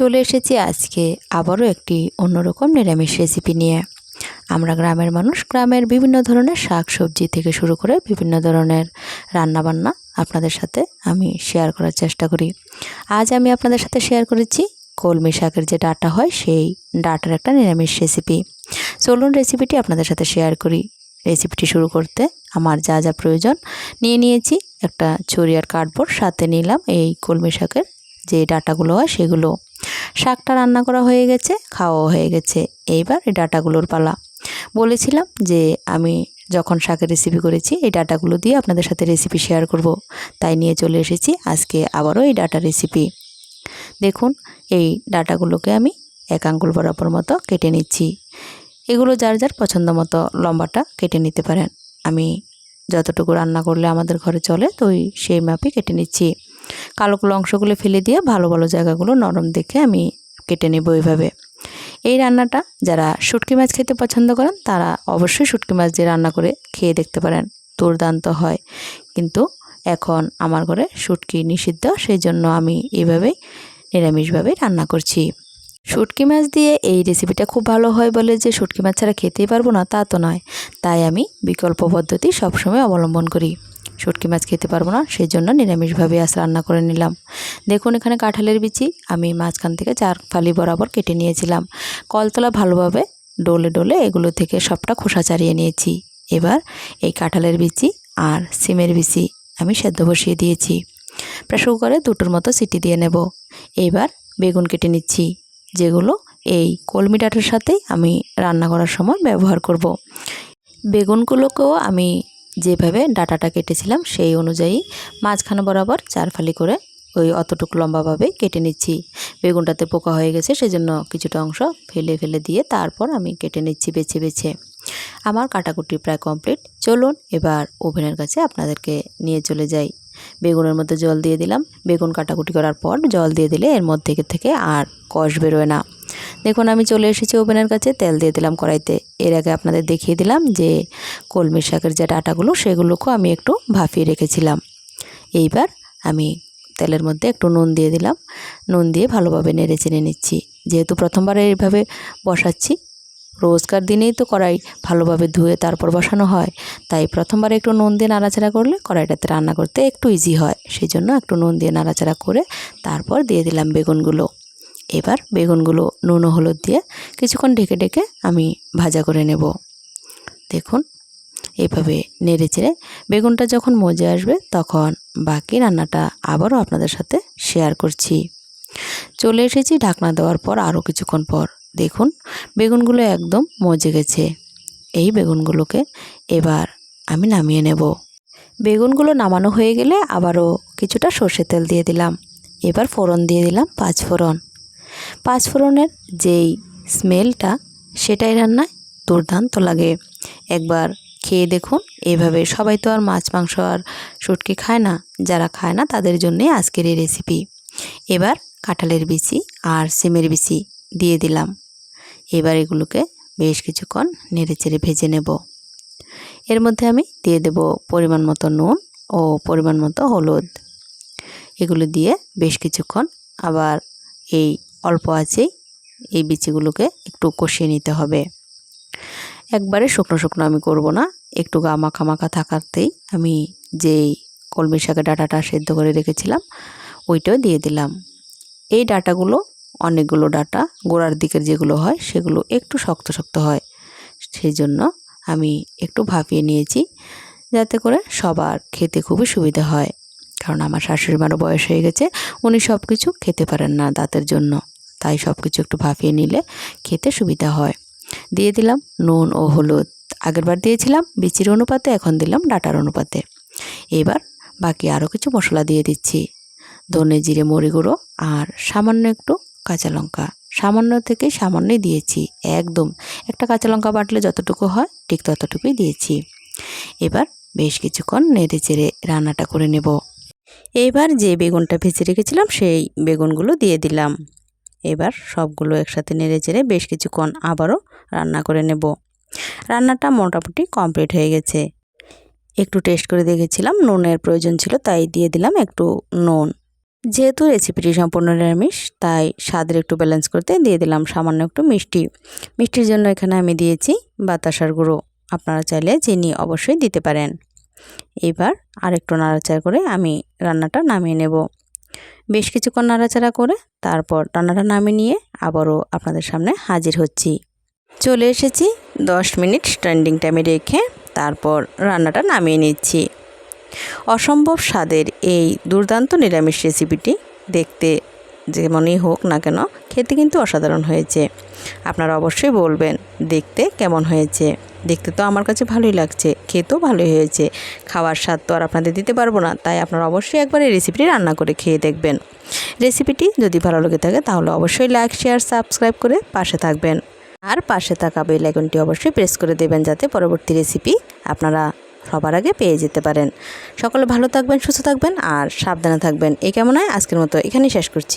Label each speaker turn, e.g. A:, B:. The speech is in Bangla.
A: চলে এসেছি আজকে আবারও একটি অন্যরকম নিরামিষ রেসিপি নিয়ে। আমরা গ্রামের মানুষ, গ্রামের বিভিন্ন ধরনের শাক সবজি থেকে শুরু করে বিভিন্ন ধরনের রান্নাবান্না আপনাদের সাথে আমি শেয়ার করার চেষ্টা করি। আজ আমি আপনাদের সাথে শেয়ার করেছি কলমি শাকের যে ডাটা হয়, সেই ডাটার একটা নিরামিষ রেসিপি চলুন রেসিপিটি আপনাদের সাথে শেয়ার করি। রেসিপিটি শুরু করতে আমার যা যা প্রয়োজন, নিয়ে নিয়েছি একটা ছুরি আর কার্ডবোর্ড সাথে নিলাম এই কলমি শাকের যে ডাটাগুলো হয় সেগুলো। শাকটা রান্না করা হয়ে গেছে, খাওয়াও হয়ে গেছে। এইবার এই ডাটাগুলোর পালা। বলেছিলাম যে আমি যখন শাকের রেসিপি করেছি, এই ডাটাগুলো দিয়ে আপনাদের সাথে রেসিপি শেয়ার করব। তাই নিয়ে চলে এসেছি আজকে আবারও এই ডাটা রেসিপি দেখুন, এই ডাটাগুলোকে আমি এক আঙ্গুল বরাবর মতো কেটে নিচ্ছি। এগুলো যার যার পছন্দ মতো লম্বাটা কেটে নিতে পারেন। আমি যতটুকু রান্না করলে আমাদের ঘরে চলে, তো সেই মাপই কেটে নিচ্ছি। কালো কালো অংশগুলো ফেলে দিয়ে ভালো ভালো জায়গাগুলো নরম দেখে আমি কেটে নেব এইভাবে। এই রান্নাটা যারা শুটকি মাছ খেতে পছন্দ করেন, তারা অবশ্যই শুটকি মাছ দিয়ে রান্না করে খেয়ে দেখতে পারেন। দুর্দান্ত হয়। কিন্তু এখন আমার ঘরে শুটকি নিষিদ্ধ সেই জন্য আমি এইভাবেই নিরামিষভাবেই রান্না করছি। শুটকি মাছ দিয়ে এই রেসিপিটা খুব ভালো হয় বলে যে শুটকি মাছ ছাড়া খেতেই পারব না তা তো নয়। তাই আমি বিকল্প পদ্ধতি সবসময় অবলম্বন করি। শুটকি মাছ খেতে পারব না সেই জন্য নিরামিষভাবে আজ রান্না করে নিলাম। দেখুন এখানে কাঁঠালের বিচি, আমি মাঝখান থেকে চার ফালি বরাবর কেটে নিয়েছিলাম। কলতলা ভালোভাবে ডোলে ডোলে এগুলো থেকে সবটা খোসা ছাড়িয়ে নিয়েছি। এবার এই কাঁঠালের বিচি আর সিমের বিচি আমি সেদ্ধ বসিয়ে দিয়েছি। প্রেসার কুকারে দুটোর মতো সিটি দিয়ে নেব। এইবার বেগুন কেটে নিচ্ছি, যেগুলো এই কলমি ডাটার সাথেই আমি রান্না করার সময় ব্যবহার করব। বেগুনগুলোকেও আমি যেভাবে ডাটাটা কেটেছিলাম সেই অনুযায়ী মাঝখানে বরাবর চার ফালি করে ওই অতটুকু লম্বাভাবে কেটে নিচ্ছি। বেগুনটাতে পোকা হয়ে গেছে, সেজন্য কিছুটা অংশ ফেলে ফেলে দিয়ে তারপর আমি কেটে নিচ্ছি বেছে বেছে। আমার কাটাকুটি প্রায় কমপ্লিট। চলুন এবার ওভেনের কাছে আপনাদেরকে নিয়ে চলে যাই। বেগুনের মধ্যে জল দিয়ে দিলাম। বেগুন কাটাকুটি করার পর জল দিয়ে দিলে এর মধ্যে থেকে আর কষ বেরোয় না। দেখুন, আমি চলে এসেছি ওভেনের কাছে। তেল দিয়ে দিলাম কড়াইতে। এর আগে আপনাদের দেখিয়ে দিলাম যে কলমি শাকের যে ডাটাগুলো, সেগুলোকেও আমি একটু ভাফিয়ে রেখেছিলাম। এইবার আমি তেলের মধ্যে একটু নুন দিয়ে দিলাম। নুন দিয়ে ভালোভাবে নেড়ে চেড়ে নিচ্ছি। যেহেতু প্রথমবার এইভাবে বসাচ্ছি, রোজকার দিনেই তো কড়াই ভালোভাবে ধুয়ে তারপর বসানো হয়। তাই প্রথমবার একটু নুন দিয়ে নাড়াচাড়া করলে কড়াইটাতে রান্না করতে একটু ইজি হয়। সেই জন্য একটু নুন দিয়ে নাড়াচাড়া করে তারপর দিয়ে দিলাম বেগুনগুলো। এবার বেগুনগুলো নুন হলুদ দিয়ে কিছুক্ষণ ঢেকে ঢেকে আমি ভাজা করে নেব। দেখুন এইভাবে নেড়ে চেড়ে বেগুনটা যখন মজে আসবে তখন বাকি রান্নাটা আবারও আপনাদের সাথে শেয়ার করছি। চলে এসেছি ঢাকনা দেওয়ার পর আরও কিছুক্ষণ পর। দেখুন, বেগুনগুলো একদম মজে গেছে। এই বেগুনগুলোকে এবার আমি নামিয়ে নেব। বেগুনগুলো নামানো হয়ে গেলে আবারও কিছুটা সর্ষে তেল দিয়ে দিলাম। এবার ফোড়ন দিয়ে দিলাম পাঁচ ফোড়ন। পাঁচ ফোড়নের যেই স্মেলটা, সেটাই রান্নায় দুর্দান্ত লাগে। একবার খেয়ে দেখুন এইভাবে সবাই তো আর মাছ, মাংস আর শুটকি খায় না, যারা খায় না তাদের জন্যই আজকের এই রেসিপি এবার কাঁঠালের বিচি আর সিমের বিচি দিয়ে দিলাম। এবার এগুলোকে বেশ কিছুক্ষণ নেড়ে চেড়ে ভেজে নেব। এর মধ্যে আমি দিয়ে দেব পরিমাণ মতো নুন ও পরিমাণ মতো হলুদ। এগুলো দিয়ে বেশ কিছুক্ষণ আবার এই অল্প আছেই এই বিচিগুলোকে একটু কষিয়ে নিতে হবে। একবারে শুকনো শুকনো আমি করব না, একটু গা মাখা থাকাতেই আমি যেই কলমি শাকের ডাটাটা সেদ্ধ করে রেখেছিলাম, ওইটাও দিয়ে দিলাম। এই ডাটাগুলো, অনেকগুলো ডাটা, গোড়ার দিকের যেগুলো হয়, সেগুলো একটু শক্ত শক্ত হয়। সেই জন্য আমি একটু ভাপিয়ে নিয়েছি, যাতে করে সবার খেতে খুবই সুবিধা হয়। কারণ আমার শাশুড়ি মারও বয়স হয়ে গেছে, উনি সব কিছু খেতে পারেন না দাঁতের জন্য। তাই সব কিছু একটু ভাপিয়ে নিলে খেতে সুবিধা হয়। দিয়ে দিলাম নুন ও হলুদ। আগেরবার দিয়েছিলাম, বিচির অনুপাতে, এখন দিলাম ডাটার অনুপাতে। এবার বাকি আরও কিছু মশলা দিয়ে দিচ্ছি। ধনে জিরে মরি গুঁড়ো আর সামান্য একটু কাঁচা লঙ্কা। সামান্য থেকে সামান্যই দিয়েছি, একদম। একটা কাঁচা লঙ্কা বাটলে যতটুকু হয়, ঠিক ততটুকুই দিয়েছি। এবার বেশ কিছুক্ষণ নেড়ে চেড়ে রান্নাটা করে নেব। এবার যে বেগুনটা ভেজে রেখেছিলাম, সেই বেগুনগুলো দিয়ে দিলাম। এবার সবগুলো একসাথে নেড়ে চেড়ে বেশ কিছুক্ষণ আবারও রান্না করে নেব। রান্নাটা মোটামুটি কমপ্লিট হয়ে গেছে। একটু টেস্ট করে দেখেছিলাম, নুনের প্রয়োজন ছিল তাই দিয়ে দিলাম একটু নুন। যেহেতু রেসিপিটি সম্পূর্ণ নিরামিষ, তাই স্বাদের একটু ব্যালেন্স করতে দিয়ে দিলাম সামান্য একটু মিষ্টি। মিষ্টির জন্য এখানে আমি দিয়েছি বাতাসার গুঁড়ো। আপনারা চাইলে চিনি অবশ্যই দিতে পারেন। এবার আরেকটু নাড়াচাড়া করে আমি রান্নাটা নামিয়ে নেব। বেশ কিছুক্ষণ নাড়াচাড়া করে তারপর রান্নাটা নামিয়ে নিয়ে আবারও আপনাদের সামনে হাজির হচ্ছি। চলে এসেছি দশ মিনিট স্ট্যান্ডিং টাইমে রেখে তারপর রান্নাটা নামিয়ে নিচ্ছি। অসম্ভব স্বাদের এই দুর্দান্ত নিরামিষ রেসিপিটি দেখতে যেমনই হোক না কেন, খেতে কিন্তু অসাধারণ হয়েছে। আপনারা অবশ্যই বলবেন, দেখতে কেমন হয়েছে? দেখতে তো আমার কাছে ভালোই লাগছে, খেতেও ভালোই হয়েছে। খাওয়ার স্বাদ তো আর আপনাদের দিতে পারব না, তাই আপনারা অবশ্যই একবার এই রেসিপিটি রান্না করে খেয়ে দেখবেন। রেসিপিটি যদি ভালো লেগে থাকে, তাহলে অবশ্যই লাইক শেয়ার সাবস্ক্রাইব করে পাশে থাকবেন। আর পাশে থাকা বেল আইকনটি অবশ্যই প্রেস করে দেবেন, যাতে পরবর্তী রেসিপি আপনারা সবার আগে পেয়ে যেতে পারেন। সকলে ভালো থাকবেন, সুস্থ থাকবেন, আর সাবধানে থাকবেন। এই হয় আজকের মতো এখানেই শেষ করছি।